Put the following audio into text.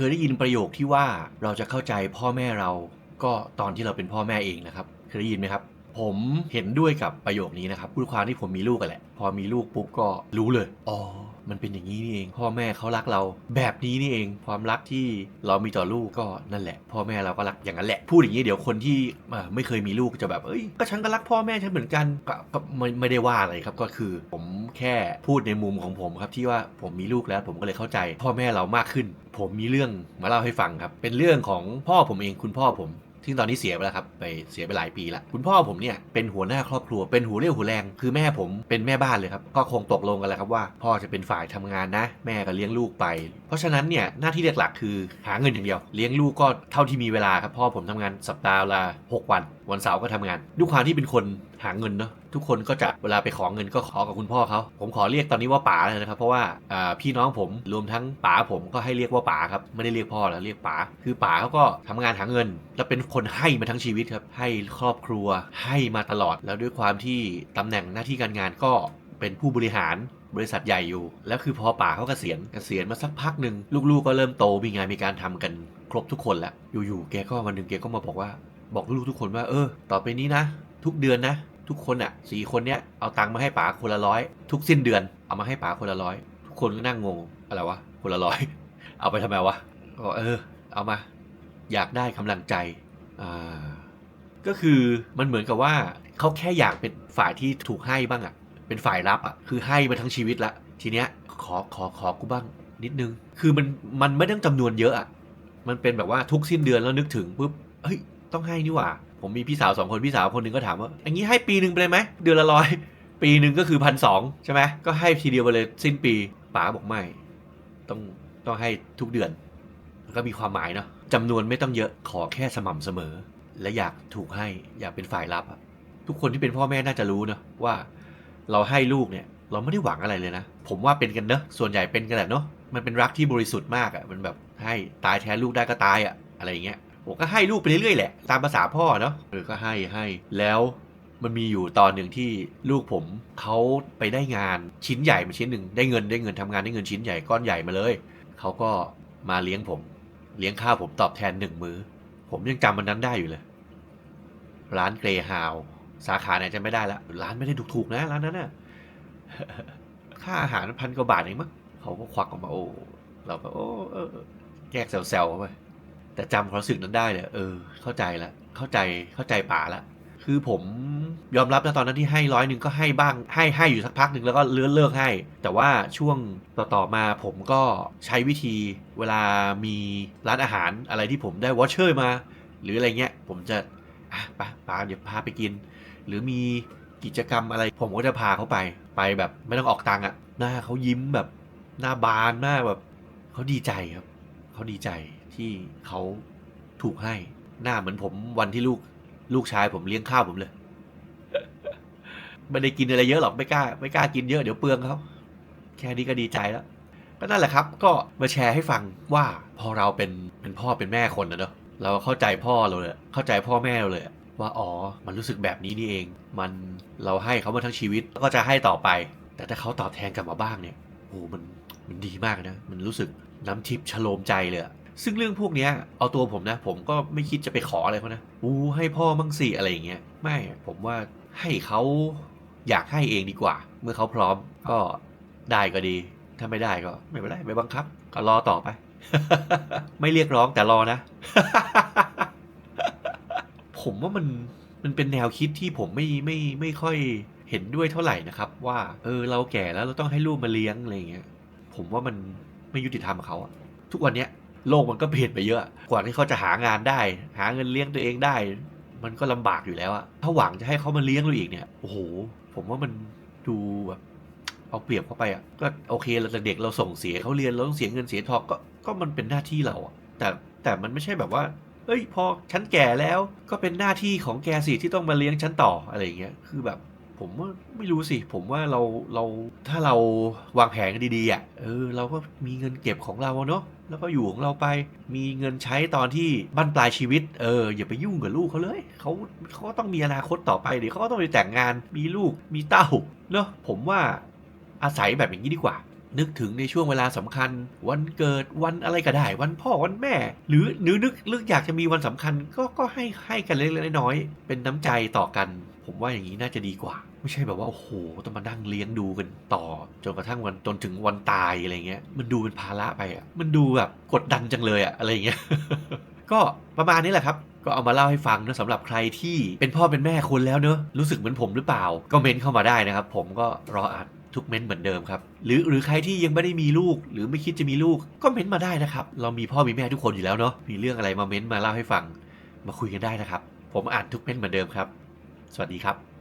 เคยได้ยินประโยคที่ว่าเราจะเข้าใจพ่อแม่เราก็ตอนที่เราเป็นพ่อแม่เองนะครับ เคยได้ยินไหมครับ ผมเห็นด้วยกับประโยคนี้นะครับพูดความที่ผมมีลูกกันแหละ พอมีลูกปุ๊บก็รู้เลย อ๋อ มันเป็นอย่างนี้นี่เอง พ่อแม่เขารักเรา แบบนี้นี่เอง ความรักที่เรามีต่อลูกก็นั่นแหละ พ่อแม่เราก็รักอย่างนั้นแหละ พูดอย่างนี้เดี๋ยวคนที่ไม่เคยมีลูกจะแบบ เอ้ย ก็ฉันก็รักพ่อแม่ฉันเหมือนกัน ก็ก็ไม่ไม่ได้ว่าอะไรครับ ก็คือผมแค่พูดในมุมของผมครับที่ว่าผมมีลูกแล้วผมก็เลยเข้าใจ พ่อแม่เรามากขึ้น ผมมีเรื่องมาเล่าให้ฟังครับ เป็นเรื่องของพ่อผมเองคุณพ่อผม ซึ่งตอนนี้เสียไปแล้วครับไปเสียไปหลายปีละคุณพ่อผมเนี่ยเป็นหัวหน้าครอบครัวเป็นหัวเรี่ยวหัวแรง คือแม่ผมเป็นแม่บ้านเลยครับก็คงตกลงกันแล้วครับว่า พ่อจะเป็นฝ่ายทำงานนะ แม่ก็เลี้ยงลูกไป เพราะฉะนั้นเนี่ยหน้าที่หลักๆคือหาเงินอย่างเดียว เลี้ยงลูกก็เท่าที่มีเวลาครับพ่อผมทำงานสัปดาห์ละ6วัน วันเสาร์ก็ทำงานด้วยความที่เป็นคน หาเงินเนาะทุกคนก็จะเวลาไปขอเงินก็ขอกับคุณพ่อเขาผมขอเรียกตอนนี้ว่าป๋าเลยนะครับเพราะว่าพี่น้องผมรวมทั้งป๋าผมก็ให้เรียกว่าป๋าครับไม่ได้เรียกพ่อแล้วเรียกป๋าคือป๋าเขาก็ทำงานหาเงิน แล้วเป็นคนให้มาทั้งชีวิตครับให้ครอบครัวให้มาตลอด แล้วด้วยความที่ตำแหน่งหน้าที่การงานก็เป็นผู้บริหารบริษัทใหญ่อยู่ แล้วคือพอป๋าเขากเกษียณเกษียณมาสักพักหนึ่งลูกๆก็เริ่มโตมีงานมีการทำกันครบทุกคนแล้วอยู่ๆแกก็วันหนึ่งแกก็มาบอกว่า บอกลูกๆทุกคนว่าเออ ต่อไปนี้นะ ทุกเดือนนะ ทุกคนอะสี่คนเนี้ยเอาตังค์มาให้ป๋าคนละร้อยทุกสิ้นเดือน เอามาให้ป๋าคนละร้อยทุกคนก็นั่งงงอะไรวะคนละร้อยเอาไปทำไมวะก็เออ เอามา อยากได้กำลังใจอ่าก็คือมันเหมือนกับว่าเขาแค่อยากเป็นฝ่ายที่ถูกให้บ้างอะเป็นฝ่ายรับอะคือให้มาทั้งชีวิตละทีเนี้ยขอขอขอกูบ้างนิดนึง คือมันมันไม่ต้องจำนวนเยอะอะมันเป็นแบบว่าทุกสิ้นเดือนแล้วนึกถึงปุ๊บเฮ้ยต้องให้นี่หว่า ผมมีพี่สาวสองคนพี่สาวคนหนึ่งก็ถามว่าอย่างนี้ให้ปีหนึ่งไปเลยไหมเดือนละร้อยปีหนึ่งก็คือพันสองใช่ไหมก็ให้ทีเดียวไปเลยสิ้นปีป๋าบอกไม่ ต้องต้องให้ทุกเดือนก็มีความหมายเนาะจำนวนไม่ต้องเยอะขอแค่สม่ำเสมอ และอยากถูกให้อยากเป็นฝ่ายรับอะทุกคนที่เป็นพ่อแม่น่าจะรู้เนอะว่า เราให้ลูกเนี่ยเราไม่ได้หวังอะไรเลยนะ ผมว่าเป็นกันเนอะส่วนใหญ่เป็นกันแหละเนอะมันเป็นรักที่บริสุทธิ์มากอะมันแบบให้ตายแทนลูกได้ก็ตายอะอะไรอย่างเงี้ย ผมก็ให้ลูกไปเรื่อยๆแหละ ตามภาษาพ่อเนาะเออก็ให้ให้แล้วมันมีอยู่ตอนหนึ่งที่ลูกผมเขาไปได้งานชิ้นใหญ่มาชิ้นหนึ่งได้เงินได้เงินทำงานได้เงินชิ้นใหญ่ก้อนใหญ่มาเลยเขาก็มาเลี้ยงผม เลี้ยงข้าวผมตอบแทนหนึ่งมือ้อ ผมยังจำมันนั้นได้อยู่เลย ร้านเกรฮาวสาขาไหนจะไม่ได้ละร้านไม่ได้ถูกๆนะร้านนั้นน่ะค่าอาหารพันกว่าบาทเองมั้งเขาก็ควักออกมาโอ้เราก็โอ้เออเออแกล้งแซวๆเข้าไป แต่จำความรู้สึกนั้นได้เลยเออเข้าใจละเข้าใจเข้าใจป่าละคือผมยอมรับนะตอนนั้นที่ให้ร้อยหนึ่งก็ให้บ้างให้ให้อยู่สักพักหนึ่งแล้วก็เลื่อนเลิกให้ แต่ว่าช่วงต่อๆมาผมก็ใช้วิธีเวลามีร้านอาหารอะไรที่ผมได้วอชเชอร์มา หรืออะไรเงี้ย ผมจะอะไปปาเดี๋ยวพาไปกิน หรือมีกิจกรรมอะไร ผมก็จะพาเขาไปไปแบบไม่ต้องออกตังค์อะหน้าเขายิ้มแบบหน้าบานหน้าแบบเขาดีใจครับเขาดีใจ ที่เขาถูกให้ หน้าเหมือนผมวันที่ลูกลูกชายผมเลี้ยงข้าวผมเลยไม่ได้กินอะไรเยอะหรอกไม่กล้า ไม่กล้ากินเยอะเดี๋ยวเปลืองเขาแค่นี้ก็ดีใจแล้ว ก็นั่นแหละครับ ก็มาแชร์ให้ฟังว่าพอเราเป็นเป็นพ่อเป็นแม่คนนะเนอะเราเข้าใจพ่อเราเลย เข้าใจพ่อแม่เราเลย ว่าอ๋อ มันรู้สึกแบบนี้นี่เอง มันเราให้เขามาทั้งชีวิตก็จะให้ต่อไป แต่ถ้าเขาตอบแทนกลับมาบ้างเนี่ยโอ้มันมันดีมากนะ มันรู้สึกน้ำทิพย์ชโลมใจเลย ซึ่งเรื่องพวกเนี้ยเอาตัวผมนะ ผมก็ไม่คิดจะไปขออะไรเขานะอู้ให้พ่อมั่งสิอะไรอย่างเงี้ยไม่ผมว่าให้เขาอยากให้เองดีกว่า เมื่อเขาพร้อมก็ได้ก็ดี ถ้าไม่ได้ก็ไม่เป็นไรไม่บังคับ ก็รอต่อไป ไม่เรียกร้องแต่รอนะ ผมว่ามันมันเป็นแนวคิดที่ผมไม่ไม่ไม่ค่อยเห็นด้วยเท่าไหร่นะครับ ว่า เออเราแก่แล้วเราต้องให้ลูกมาเลี้ยงอะไรอย่างเงี้ยผมว่ามันไม่ยุติธรรมกับเขาทุกวันเนี้ย โลกมันก็เปลี่ยนไปเยอะ กว่าที่เขาจะหางานได้ หาเงินเลี้ยงตัวเองได้ มันก็ลำบากอยู่แล้วอะถ้าหวังจะให้เขามาเลี้ยงเราอีกเนี่ยโอ้โหผมว่ามันดูแบบเอาเปรียบเขาไปอะก็โอเคเราแต่เด็กเราส่งเสียเขาเรียนเราต้องเสียเงินเสียทองก็ก็มันเป็นหน้าที่เราอะแต่แต่มันไม่ใช่แบบว่าเอ้ยพอฉันแก่แล้วก็เป็นหน้าที่ของแกสิที่ต้องมาเลี้ยงฉันต่ออะไรอย่างเงี้ยคือแบบผมว่าไม่รู้สิ ผมว่าเราเราถ้าเราวางแผนกันดีๆอะเออเราก็มีเงินเก็บของเราเนาะ แล้วก็อยู่ของเราไปมีเงินใช้ตอนที่บั้นปลายชีวิตเอออย่าไปยุ่งกับลูกเขาเลยเขาเขาก็ต้องมีอนาคตต่อไปเดี๋ยวเขาก็ต้องไปแต่งงานมีลูกมีเต้าเนาะผมว่าอาศัยแบบอย่างนี้ดีกว่า นึกถึงในช่วงเวลาสำคัญ วันเกิดวันอะไรก็ได้ วันพ่อวันแม่ หรือหรือนึกนึกอยากจะมีวันสำคัญก็ก็ให้ให้กันเล็กๆน้อยๆเป็นน้ำใจต่อกัน ว่าอย่างนี้น่าจะดีกว่า ไม่ใช่แบบว่าโอ้โหต้องมานั่งเลี้ยงดูกันต่อ จนกระทั่งวันจนถึงวันตายอะไรเงี้ย มันดูเป็นภาระไปอะมันดูแบบกดดันจังเลยอะอะไรเงี้ยก็ประมาณนี้แหละครับ ก็เอามาเล่าให้ฟังนะสำหรับใครที่เป็นพ่อเป็นแม่คนแล้วเนอะรู้สึกเหมือนผมหรือเปล่า ก็เม้นเข้ามาได้นะครับ ผมก็รออ่านทุกเม้นเหมือนเดิมครับ หรือหรือใครที่ยังไม่ได้มีลูก หรือไม่คิดจะมีลูก ก็เม้นมาได้นะครับ เรามีพ่อมีแม่ทุกคนอยู่แล้วเนาะมีเรื่องอะไรมาเม้นมาเล่าให้ฟัง มาคุยกันได้นะครับ ผมอ่านทุกเม้นเหมือนเดิมครับ สวัสดีครับ